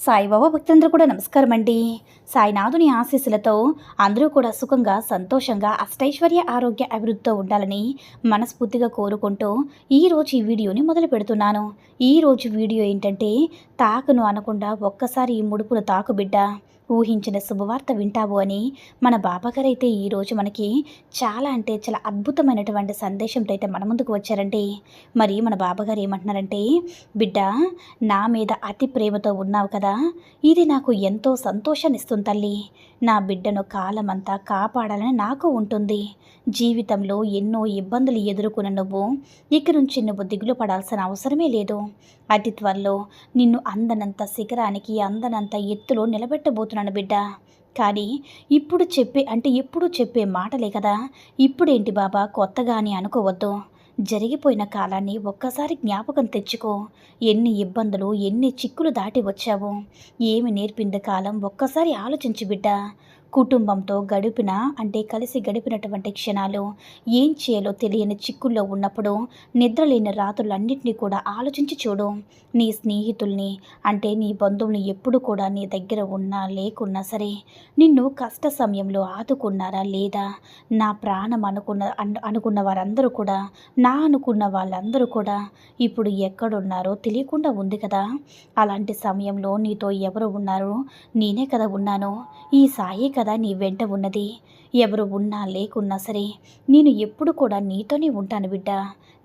సాయిబాబా భక్తులందరూ కూడా నమస్కారం అండి సాయినాథుని ఆశీస్సులతో అందరూ కూడా సుఖంగా సంతోషంగా అష్టైశ్వర్య ఆరోగ్య అభివృద్ధితో ఉండాలని మనస్ఫూర్తిగా కోరుకుంటూ ఈరోజు ఈ వీడియోని మొదలు పెడుతున్నాను. ఈరోజు వీడియో ఏంటంటే తాకును అనకుండా ఒక్కసారి ఈ ముడుపును తాకు బిడ్డ ఊహించిన శుభవార్త వింటావు అని మన బాబాగారు అయితే ఈరోజు మనకి చాలా అంటే చాలా అద్భుతమైనటువంటి సందేశంతో అయితే మన ముందుకు వచ్చారండి. మరి మన బాబాగారు ఏమంటున్నారంటే బిడ్డ నా మీద అతి ప్రేమతో ఉన్నావు కదా ఇది నాకు ఎంతో సంతోషాన్నిస్తుంది తల్లి. నా బిడ్డను కాలమంతా కాపాడాలని నాకు ఉంటుంది. జీవితంలో ఎన్నో ఇబ్బందులు ఎదుర్కొన్న నువ్వు ఇక నుంచి నువ్వు దిగులు పడాల్సిన అవసరమే లేదు. అతి త్వరలో నిన్ను అందనంత శిఖరానికి అందనంత ఎత్తులో నిలబెట్టబోతున్నాను బిడ్డ. కానీ ఇప్పుడు చెప్పే అంటే ఎప్పుడు చెప్పే మాటలే కదా. ఇప్పుడేంటి బాబా కొత్తగా అని అనుకోవద్దు. జరిగిపోయిన కాలాన్ని ఒక్కసారి జ్ఞాపకం తెచ్చుకో. ఎన్ని ఇబ్బందులు ఎన్ని చిక్కులు దాటి వచ్చావో. ఏమి నేర్పింది కాలం ఒక్కసారి ఆలోచించు బిడ్డ. కుటుంబంతో గడిపిన అంటే కలిసి గడిపినటువంటి క్షణాలు ఏం చేయాలో తెలియని చిక్కుల్లో ఉన్నప్పుడు నిద్రలేని రాత్రులన్నింటినీ కూడా ఆలోచించి చూడు. నీ స్నేహితుల్ని అంటే నీ బంధువుల్ని ఎప్పుడు కూడా నీ దగ్గర ఉన్నా లేకున్నా సరే నిన్ను కష్ట సమయంలో ఆదుకున్నారా లేదా? నా ప్రాణం అనుకున్న అనుకున్న వారందరూ కూడా నా అనుకున్న వాళ్ళందరూ కూడా ఇప్పుడు ఎక్కడున్నారో తెలియకుండా ఉంది కదా? అలాంటి సమయంలో నీతో ఎవరు ఉన్నారు? నేనే కదా ఉన్నాను. ఈ సాయే కదా నీ వెంట ఉన్నది. ఎవరు ఉన్నా లేకున్నా సరే నేను ఎప్పుడు కూడా నీతోనే ఉంటాను బిడ్డ.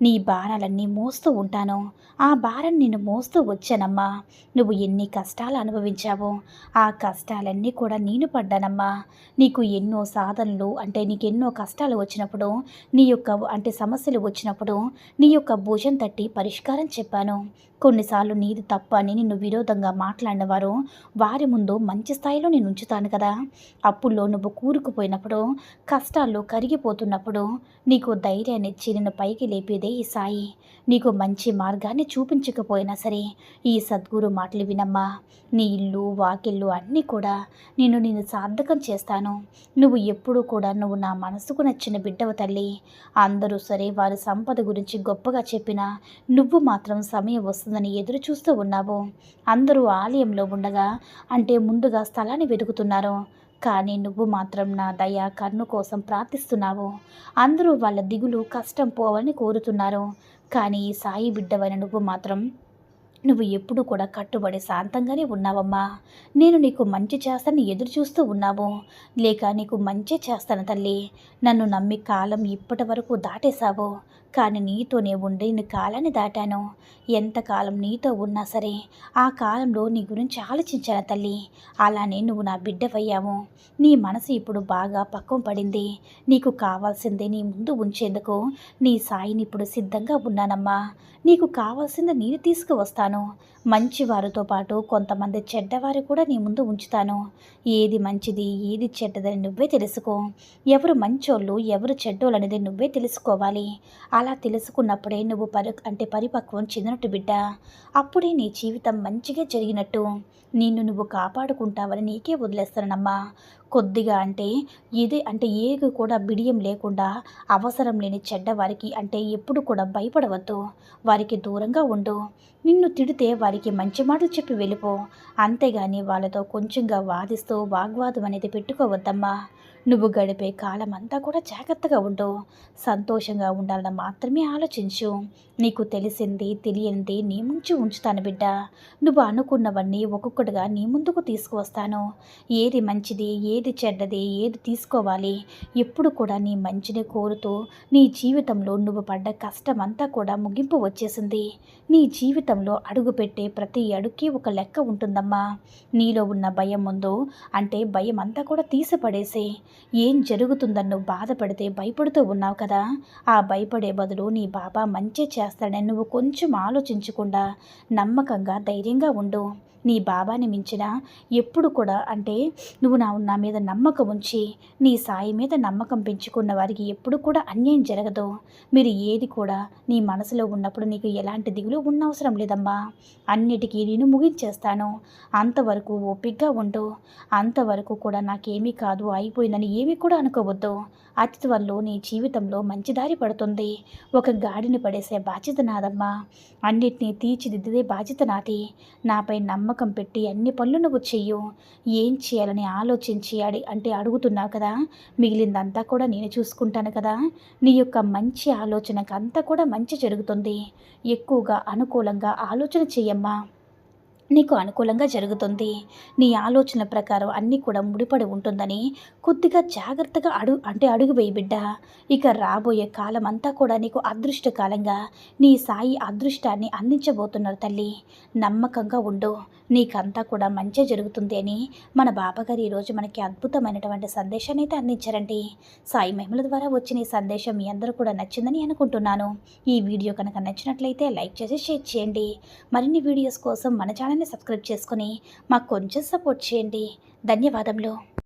నీ భారాలన్నీ మోస్తూ ఉంటాను. ఆ భారం నేను మోస్తూ వచ్చానమ్మా. నువ్వు ఎన్ని కష్టాలు అనుభవించావో ఆ కష్టాలన్నీ కూడా నేను పడ్డానమ్మా. నీకు ఎన్నో సాధనలు అంటే నీకు ఎన్నో కష్టాలు వచ్చినప్పుడు నీ యొక్క అంటే సమస్యలు వచ్చినప్పుడు నీ యొక్క భుజం తట్టి పరిష్కారం చెప్పాను. కొన్నిసార్లు నీది తప్ప అని నిన్ను విరోధంగా మాట్లాడినవారు వారి ముందు మంచి స్థాయిలో నేను ఉంచుతాను కదా. అప్పుల్లో నువ్వు కూరుకుపోయినప్పుడు కష్టాల్లో కరిగిపోతున్నప్పుడు నీకు ధైర్యాన్ని ఇచ్చి నిన్ను పైకి లేపేదే ఈ సాయి. నీకు మంచి మార్గాన్ని చూపించకపోయినా సరే ఈ సద్గురు మాటలు వినమ్మా. నీ ఇల్లు వాకిళ్ళు అన్నీ కూడా నేను నేను సార్థకం చేస్తాను. నువ్వు ఎప్పుడూ కూడా నువ్వు నా మనసుకు నచ్చిన బిడ్డవు తల్లి. అందరూ సరే వారి సంపద గురించి గొప్పగా చెప్పినా నువ్వు మాత్రం సమయం వస్తుందని ఎదురు చూస్తూ ఉన్నావు. అందరూ ఆలయంలో ఉండగా అంటే ముందుగా స్థలాన్ని వెతుకుతున్నారు. కానీ నువ్వు మాత్రం నా దయ కన్ను కోసం ప్రార్థిస్తున్నావు. అందరూ వాళ్ళ దిగులు కష్టం పోవాలని కోరుతున్నారు. కానీ ఈ సాయి బిడ్డవైన నువ్వు మాత్రం నువ్వు ఎప్పుడు కూడా కట్టుబడి శాంతంగానే ఉన్నావమ్మా. నేను నీకు మంచి చేస్తాను ఎదురు చూస్తూ ఉన్నావు. లేక నీకు మంచి చేస్తాను తల్లి. నన్ను నమ్మి కాలం ఇప్పటి వరకు దాటేశావు. కానీ నీతోనే ఉండి నేను కాలాన్ని దాటాను. ఎంతకాలం నీతో ఉన్నా సరే ఆ కాలంలో నీ గురించి ఆలోచించాను తల్లి. అలానే నువ్వు నా బిడ్డవయ్యావు. నీ మనసు ఇప్పుడు బాగా పక్కం పడింది. నీకు కావాల్సిందే నీ ముందు ఉంచేందుకు. నీ సాయిని ఇప్పుడు సిద్ధంగా ఉన్నానమ్మా. నీకు కావాల్సింది నేను తీసుకువస్తాను. మంచి వారితో పాటు కొంతమంది చెడ్డవారు కూడా నీ ముందు ఉంచుతాను. ఏది మంచిది ఏది చెడ్డదని నువ్వే తెలుసుకో. ఎవరు మంచోళ్ళు ఎవరు చెడ్డోళ్ళు అనేది నువ్వే తెలుసుకోవాలి. అలా తెలుసుకున్నప్పుడే నువ్వు పరి అంటే పరిపక్వం చెందినట్టు బిడ్డ. అప్పుడే నీ జీవితం మంచిగా జరిగినట్టు. నిన్ను నువ్వు కాపాడుకుంటావని నీకే వదిలేస్తానమ్మా. కొద్దిగా అంటే ఇది అంటే ఏది కూడా బిడియం లేకుండా అవసరం లేని చెడ్డ వారికి అంటే ఎప్పుడు కూడా భయపడవద్దు. వారికి దూరంగా ఉండు. నిన్ను తిడితే వారికి మంచి మాటలు చెప్పి వెళ్ళిపో. అంతేగాని వాళ్ళతో కొంచెంగా వాదిస్తూ వాగ్వాదం అనేది పెట్టుకోవద్దమ్మా. నువ్వు గడిపే కాలం అంతా కూడా జాగ్రత్తగా ఉండు. సంతోషంగా ఉండాలని మాత్రమే ఆలోచించు. నీకు తెలిసింది తెలియనిది నీ ముంచి ఉంచుతాను బిడ్డ. నువ్వు అనుకున్నవన్నీ ఒక్కొక్కటిగా నీ ముందుకు తీసుకువస్తాను. ఏది మంచిది ఏ ఏది చెడ్డది ఏది తీసుకోవాలి ఎప్పుడు కూడా నీ మంచిని కోరుతూ నీ జీవితంలో నువ్వు పడ్డ కష్టం అంతా కూడా ముగింపు వచ్చేసింది. నీ జీవితంలో అడుగుపెట్టే ప్రతి అడుగుకి ఒక లెక్క ఉంటుందమ్మా. నీలో ఉన్న భయం ముందు అంటే భయం అంతా కూడా తీసిపడేసి. ఏం జరుగుతుందని నువ్వు బాధపడితే భయపడుతూ ఉన్నావు కదా. ఆ భయపడే బదులు నీ బాబా మంచి చేస్తాడని నువ్వు కొంచెం ఆలోచించకుండా నమ్మకంగా ధైర్యంగా ఉండు. నీ బాబాని మించిన ఎప్పుడు కూడా అంటే నువ్వు నా నా మీద నమ్మకం ఉంచి నీ సాయి మీద నమ్మకం పెంచుకున్న వారికి ఎప్పుడు కూడా అన్యాయం జరగదు. మీరు ఏది కూడా నీ మనసులో ఉన్నప్పుడు నీకు ఎలాంటి దిగులు ఉన్నవసరం లేదమ్మా. అన్నిటికీ నేను ముగించేస్తాను. అంతవరకు ఓపిగ్గా ఉండు. అంతవరకు కూడా నాకేమీ కాదు అయిపోయిందని ఏమీ కూడా అనుకోవద్దు. అతిత్వంలో నీ జీవితంలో మంచి దారి పడుతుంది. ఒక గాడిని పడేసే బాధ్యత నాదమ్మా. అన్నిటినీ తీర్చిదిద్దే బాధ్యత నాది. నాపై నమ్మకం పెట్టి అన్ని పనులు నువ్వు చెయ్యు. ఏం చేయాలని ఆలోచించి అడి అంటే అడుగుతున్నావు కదా? మిగిలిందంతా కూడా నేను చూసుకుంటాను కదా? నీ యొక్క మంచి ఆలోచనకు అంతా కూడా మంచి జరుగుతుంది. ఎక్కువగా అనుకూలంగా ఆలోచన చెయ్యమ్మా. నీకు అనుకూలంగా జరుగుతుంది. నీ ఆలోచన ప్రకారం అన్నీ కూడా ముడిపడి ఉంటుందని కొద్దిగా జాగ్రత్తగా అడుగు అంటే అడుగు వేయి బిడ్డ. ఇక రాబోయే కాలం అంతా కూడా నీకు అదృష్టకాలంగా నీ సాయి అదృష్టాన్ని అందించబోతున్నారు తల్లి. నమ్మకంగా ఉండు. నీకంతా కూడా మంచి జరుగుతుంది అని మన బాబాగారు ఈరోజు మనకి అద్భుతమైనటువంటి సందేశాన్ని అయితే అందించారండి. సాయి మహిమల ద్వారా వచ్చిన ఈ సందేశం మీ అందరూ కూడా నచ్చిందని అనుకుంటున్నాను. ఈ వీడియో కనుక నచ్చినట్లయితే లైక్ చేసి షేర్ చేయండి. మరిన్ని వీడియోస్ కోసం మన ఛానల్ని సబ్స్క్రైబ్ చేసుకుని మాకు కొంచెం సపోర్ట్ చేయండి. ధన్యవాదములు.